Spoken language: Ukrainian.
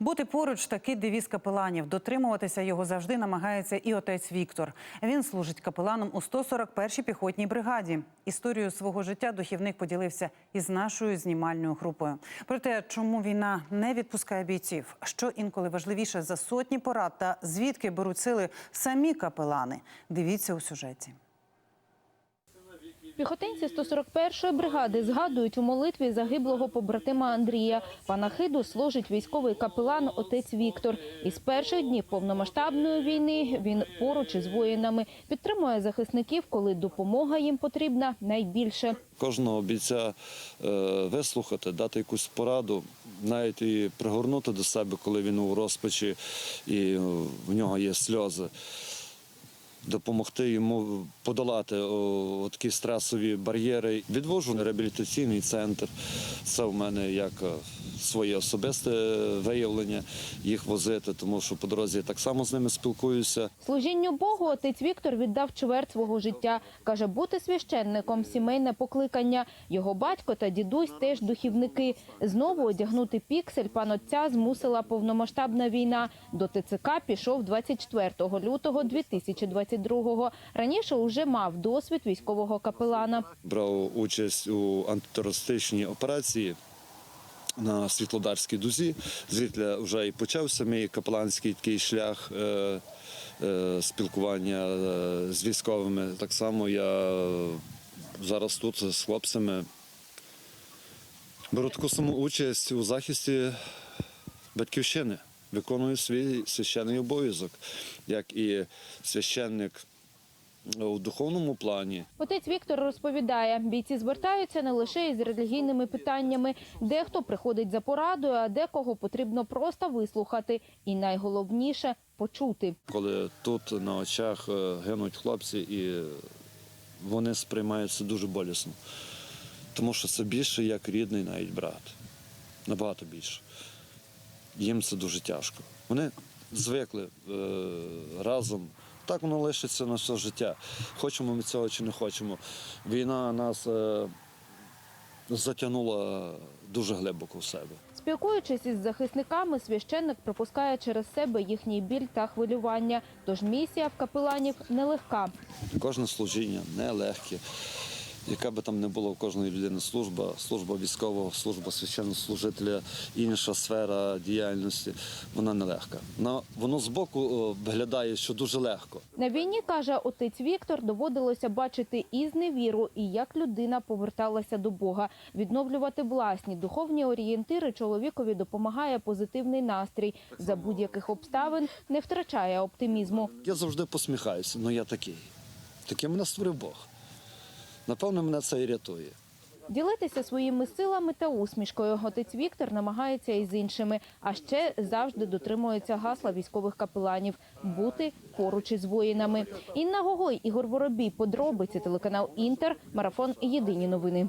Бути поруч такий девіз капеланів. Дотримуватися його завжди намагається і отець Віктор. Він служить капеланом у 141-й піхотній бригаді. Історію свого життя духівник поділився із нашою знімальною групою. Про те, чому війна не відпускає бійців, що інколи важливіше за сотні порад та звідки беруть сили самі капелани. Дивіться у сюжеті. Піхотинці 141-ї бригади згадують у молитві загиблого побратима Андрія. Панахиду служить військовий капелан отець Віктор. Із перших днів повномасштабної війни він поруч із воїнами підтримує захисників, коли допомога їм потрібна найбільше. Кожного бійця е, вислухати, дати якусь пораду, навіть і пригорнути до себе, коли він у розпачі і в нього є сльози. Допомогти йому подолати о, такі стресові бар'єри. Відвожу на реабілітаційний центр. Це в мене як е, своє особисте виявлення їх возити, тому що по дорозі я так само з ними спілкуюся. Служінню Богу отець Віктор віддав чверть свого життя. Каже, бути священником – сімейне покликання. Його батько та дідусь теж духівники. Знову одягнути піксель пан отця змусила повномасштабна війна. До ТЦК пішов 24 лютого 2022-го. Раніше уже мав досвід військового капелана. брав участь у антитерористичній операції на Світлодарській дузі. Звідти вже і почався мій капеланський такий шлях е, е, спілкування е, з військовими. Так само я зараз тут з хлопцями беру таку саму участь у захисті батьківщини. Виконую свій священний обов'язок, як і священник у духовному плані. Отець Віктор розповідає, бійці звертаються не лише із релігійними питаннями. Дехто приходить за порадою, а декого потрібно просто вислухати. І найголовніше – почути. коли тут на очах е, гинуть хлопці, і вони сприймаються дуже болісно. Тому що це більше як рідний навіть брат. Набагато більше. Їм це дуже тяжко. Вони звикли е, разом. Так воно лишиться на все життя. Хочемо ми цього чи не хочемо. Війна нас е, затягнула дуже глибоко в себе. Спілкуючись із захисниками, священник пропускає через себе їхній біль та хвилювання. Тож місія в капеланів нелегка. Кожне служіння нелегке. Яка би там не була у кожної людини служба, служба військового, служба священнослужителя, інша сфера діяльності, вона нелегка. На- Воно збоку о, виглядає, що дуже легко. На війні, каже отець Віктор, доводилося бачити і зневіру, і як людина поверталася до Бога. Відновлювати власні духовні орієнтири чоловікові допомагає позитивний настрій. За будь-яких обставин не втрачає оптимізму. Я завжди посміхаюся, але я такий. Таким мене створив Бог. Напевно, мене це і рятує. Ділитися своїми силами та усмішкою отець Віктор намагається і з іншими, а ще завжди дотримується гасла військових капеланів бути поруч із воїнами. Інна Гогой, Ігор Воробій, подробиці телеканал Інтер, марафон Єдині новини.